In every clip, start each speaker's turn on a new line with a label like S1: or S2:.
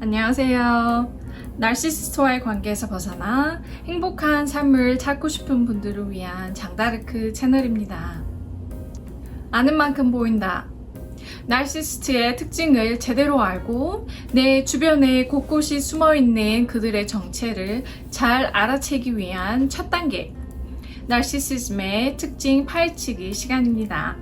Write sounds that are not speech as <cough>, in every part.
S1: 안녕하세요. 나르시스트와의 관계에서 벗어나 행복한 삶을 찾고 싶은 분들을 위한 장다르크 채널입니다. 아는 만큼 보인다. 나르시스트의 특징을 제대로 알고 내 주변에 곳곳이 숨어 있는 그들의 정체를 잘 알아채기 위한 첫 단계. 나르시시즘의 특징 파헤치기 시간입니다.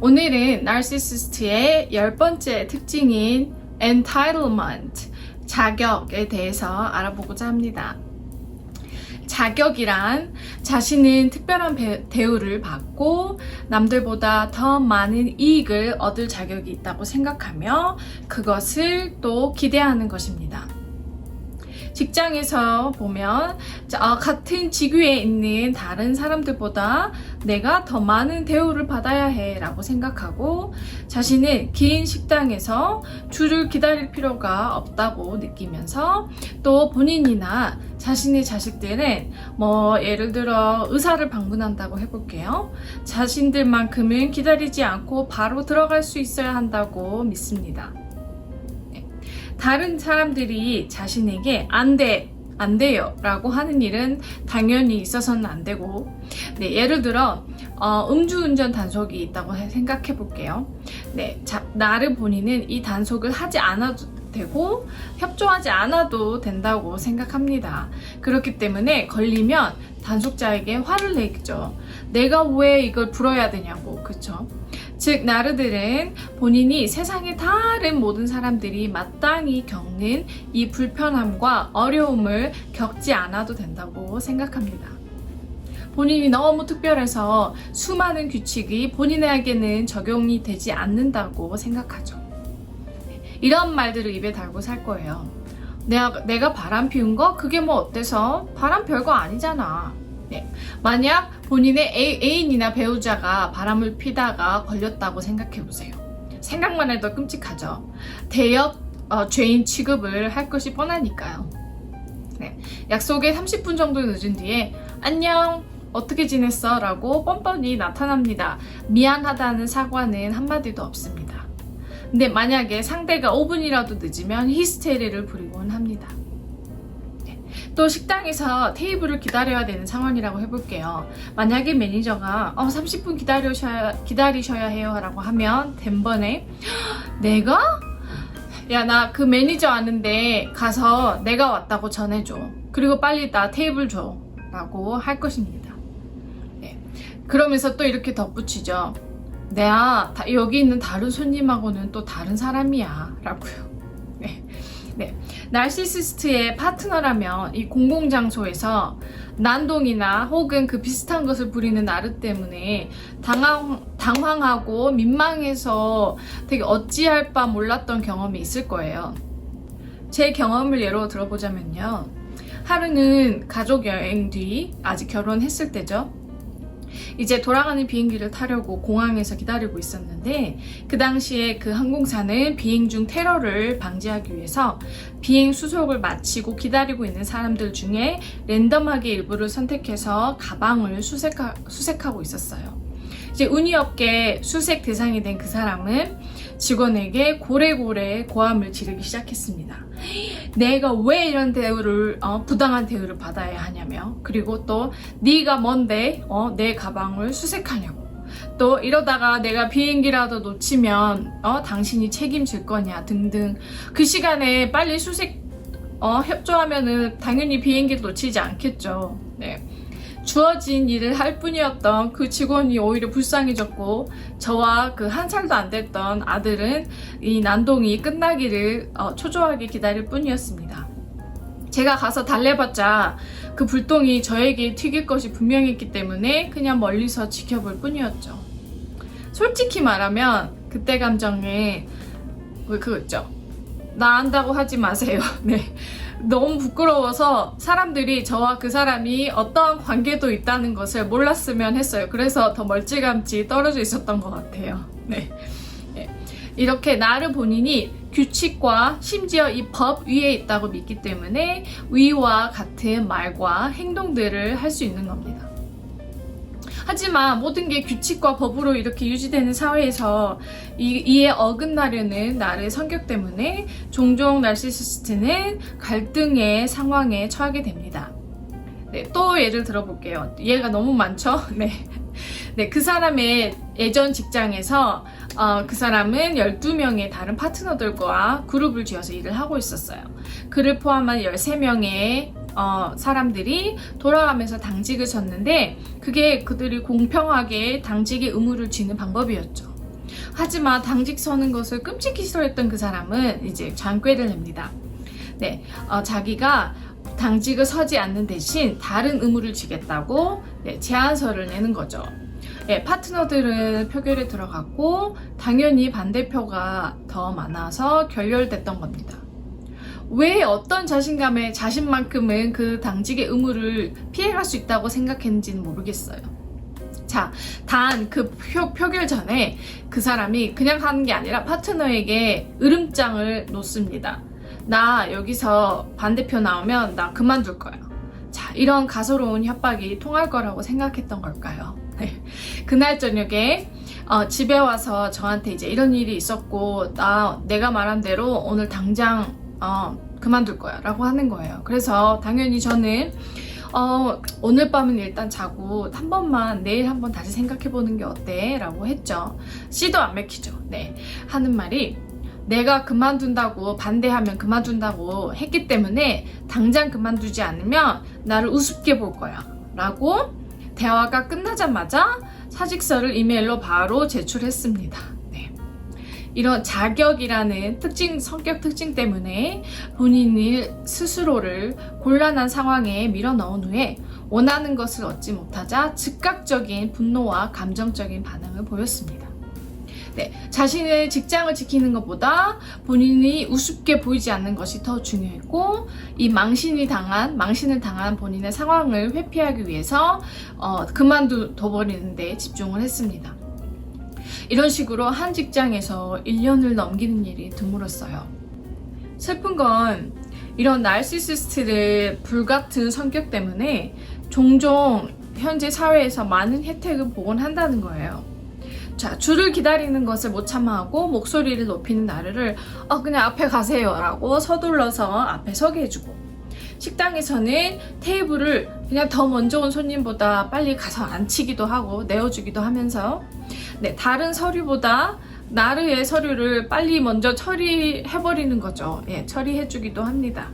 S1: 오늘은 나르시시스트의 열 번째 특징인 entitlement, 자격에 대해서 알아보고자 합니다. 자격이란 자신은 특별한 배- 대우를 받고 남들보다 더 많은 이익을 얻을 자격이 있다고 생각하며 그것을 또 기대하는 것입니다. 직장에서 보면 자, 아, 같은 직위에 있는 다른 사람들보다 내가 더 많은 대우를 받아야 해 라고 생각하고 자신은 긴 식당에서 줄을 기다릴 필요가 없다고 느끼면서 또 본인이나 자신의 자식들은 뭐 예를 들어 의사를 방문한다고 해볼게요. 자신들만큼은 기다리지 않고 바로 들어갈 수 있어야 한다고 믿습니다. 네. 다른 사람들이 자신에게 안 돼, 안 돼요 라고 하는 일은 당연히 있어서는 안 되고 네, 예를 들어 어, 음주운전 단속이 있다고 해- 생각해 볼게요. 네, 자, 나를 본인은 이 단속을 하지 않아도 되고 협조하지 않아도 된다고 생각합니다. 그렇기 때문에 걸리면 단속자에게 화를 내죠. 내가 왜 이걸 불어야 되냐고, 그쵸? 즉, 나르들은 본인이 세상의 다른 모든 사람들이 마땅히 겪는 이 불편함과 어려움을 겪지 않아도 된다고 생각합니다. 본인이 너무 특별해서 수많은 규칙이 본인에게는 적용이 되지 않는다고 생각하죠. 이런 말들을 입에 달고 살 거예요. 내가, 내가 바람 피운 거? 그게 뭐 어때서? 바람 별거 아니잖아. 네. 만약 본인의 애, 애인이나 배우자가 바람을 피다가 걸렸다고 생각해 보세요. 생각만 해도 끔찍하죠. 대역 어, 죄인 취급을 할 것이 뻔하니까요. 네. 약속에 30분 정도 늦은 뒤에 안녕 어떻게 지냈어? 라고 뻔뻔히 나타납니다. 미안하다는 사과는 한마디도 없습니다. 근데 만약에 상대가 5분이라도 늦으면 히스테리를 부리곤 합니다. 네. 또 식당에서 테이블을 기다려야 되는 상황이라고 해볼게요. 만약에 매니저가 어, 30분 기다리셔야, 기다리셔야 해요 라고 하면 덴번에 내가? 야 나 그 매니저 아는데 가서 내가 왔다고 전해줘. 그리고 빨리 나 테이블 줘. 라고 할 것입니다. 네. 그러면서 또 이렇게 덧붙이죠. 내가 다- 여기 있는 다른 손님하고는 또 다른 사람이야. 라고요. 네. 네. 날시시스트의 파트너라면 이 공공장소에서 난동이나 혹은 그 비슷한 것을 부리는 나르 때문에 당황, 당황하고 민망해서 되게 어찌할 바 몰랐던 경험이 있을 거예요. 제 경험을 예로 들어보자면요. 하루는 가족 여행 뒤, 아직 결혼했을 때죠. 이제 돌아가는 비행기를 타려고 공항에서 기다리고 있었는데 그 당시에 그 항공사는 비행 중 테러를 방지하기 위해서 비행 수속을 마치고 기다리고 있는 사람들 중에 랜덤하게 일부를 선택해서 가방을 수색하, 수색하고 있었어요. 이제 운이 없게 수색 대상이 된 그 사람은 직원에게 고래고래 고함을 지르기 시작했습니다. 내가 왜 이런 대우를 어, 부당한 대우를 받아야 하냐며 그리고 또 네가 뭔데 어, 내 가방을 수색하냐고 또 이러다가 내가 비행기라도 놓치면 어, 당신이 책임질 거냐 등등 그 시간에 빨리 수색 어, 협조하면은 당연히 비행기를 놓치지 않겠죠. 네. 주어진 일을 할 뿐이었던 그 직원이 오히려 불쌍해졌고 저와 그 한 살도 안 됐던 아들은 이 난동이 끝나기를 어, 초조하게 기다릴 뿐이었습니다. 제가 가서 달래봤자 그 불똥이 저에게 튀길 것이 분명했기 때문에 그냥 멀리서 지켜볼 뿐이었죠. 솔직히 말하면 그때 감정에 그 그거 있죠. 나 안다고 하지 마세요. <laughs> 네. 너무 부끄러워서 사람들이 저와 그 사람이 어떠한 관계도 있다는 것을 몰랐으면 했어요. 그래서 더 멀찌감치 떨어져 있었던 것 같아요. 네. 네. 이렇게 나를 본인이 규칙과 심지어 이 법 위에 있다고 믿기 때문에 위와 같은 말과 행동들을 할 수 있는 겁니다. 하지만 모든 게 규칙과 법으로 이렇게 유지되는 사회에서 이, 이에 어긋나려는 나의 성격 때문에 종종 날시시스트는 갈등의 상황에 처하게 됩니다. 네, 또 예를 들어볼게요. 예가 너무 많죠? <laughs> 네. 네, 그 사람의 예전 직장에서 어, 그 사람은 12명의 다른 파트너들과 그룹을 지어서 일을 하고 있었어요. 그를 포함한 13명의 어, 사람들이 돌아가면서 당직을 섰는데 그게 그들이 공평하게 당직의 의무를 지는 방법이었죠. 하지만 당직 서는 것을 끔찍히 싫어했던 그 사람은 이제 장꾀를 냅니다. 네, 어, 자기가 당직을 서지 않는 대신 다른 의무를 지겠다고 네, 제안서를 내는 거죠. 네, 파트너들은 표결에 들어갔고 당연히 반대표가 더 많아서 결렬됐던 겁니다. 왜 어떤 자신감에 자신만큼은 그 당직의 의무를 피해갈 수 있다고 생각했는지는 모르겠어요. 자, 단 그 표결 전에 그 사람이 그냥 하는 게 아니라 파트너에게 으름장을 놓습니다. 나 여기서 반대표 나오면 나 그만둘 거야. 자, 이런 가소로운 협박이 통할 거라고 생각했던 걸까요? <laughs> 네. 그날 저녁에 어, 집에 와서 저한테 이제 이런 일이 있었고 나 내가 말한 대로 오늘 당장 어, 그만둘 거야 라고 하는 거예요. 그래서 당연히 저는 어, 오늘 밤은 일단 자고 한 번만 내일 한번 다시 생각해 보는 게 어때? 라고 했죠. 씨도 안 맥히죠. 네. 하는 말이 내가 그만둔다고 반대하면 그만둔다고 했기 때문에 당장 그만두지 않으면 나를 우습게 볼 거야. 라고 대화가 끝나자마자 사직서를 이메일로 바로 제출했습니다. 네. 이런 자격이라는 특징, 성격 특징 때문에 본인이 스스로를 곤란한 상황에 밀어 넣은 후에 원하는 것을 얻지 못하자 즉각적인 분노와 감정적인 반응을 보였습니다. 네, 자신의 직장을 지키는 것보다 본인이 우습게 보이지 않는 것이 더 중요했고 이 망신이 당한 망신을 당한 본인의 상황을 회피하기 위해서 어, 그만둬 버리는 데 집중을 했습니다. 이런 식으로 한 직장에서 1년을 넘기는 일이 드물었어요. 슬픈 건 이런 날시시스트의 불같은 성격 때문에 종종 현재 사회에서 많은 혜택을 보곤 한다는 거예요. 자, 줄을 기다리는 것을 못 참아하고 목소리를 높이는 나르를 어, 그냥 앞에 가세요 라고 서둘러서 앞에 서게 해주고 식당에서는 테이블을 그냥 더 먼저 온 손님보다 빨리 가서 앉히기도 하고 내어주기도 하면서 네, 다른 서류보다 나르의 서류를 빨리 먼저 처리해버리는 거죠. 예, 처리해주기도 합니다.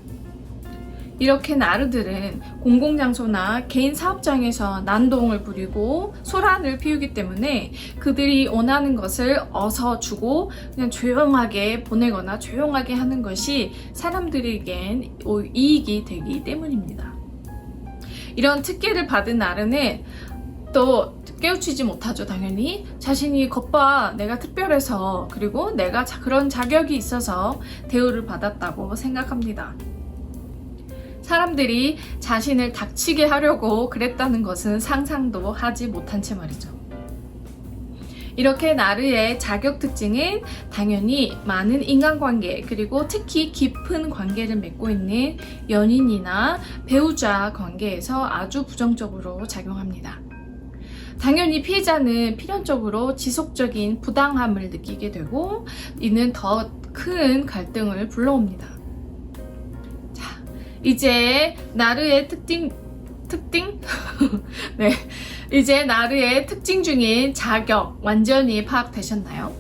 S1: 이렇게 나르들은 공공장소나 개인 사업장에서 난동을 부리고 소란을 피우기 때문에 그들이 원하는 것을 어서 주고 그냥 조용하게 보내거나 조용하게 하는 것이 사람들에겐 이익이 되기 때문입니다. 이런 특혜를 받은 나르는 또 깨우치지 못하죠, 당연히. 자신이 겉봐 내가 특별해서 그리고 내가 그런 자격이 있어서 대우를 받았다고 생각합니다. 사람들이 자신을 닥치게 하려고 그랬다는 것은 상상도 하지 못한 채 말이죠. 이렇게 나르의 자격 특징은 당연히 많은 인간관계 그리고 특히 깊은 관계를 맺고 있는 연인이나 배우자 관계에서 아주 부정적으로 작용합니다. 당연히 피해자는 필연적으로 지속적인 부당함을 느끼게 되고 이는 더 큰 갈등을 불러옵니다. 이제 나르의 특징 특징? <laughs> 네. 이제 나르의 특징 중인 자격 완전히 파악되셨나요?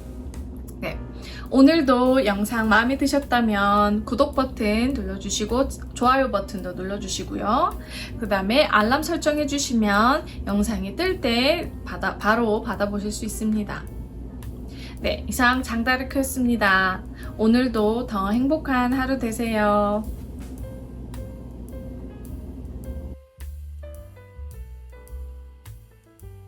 S1: 네. 오늘도 영상 마음에 드셨다면 구독 버튼 눌러주시고 좋아요 버튼도 눌러주시고요. 그 다음에 알람 설정해 주시면 영상이 뜰 때 받아, 바로 받아보실 수 있습니다. 네, 이상 장다르크였습니다. 오늘도 더 행복한 하루 되세요.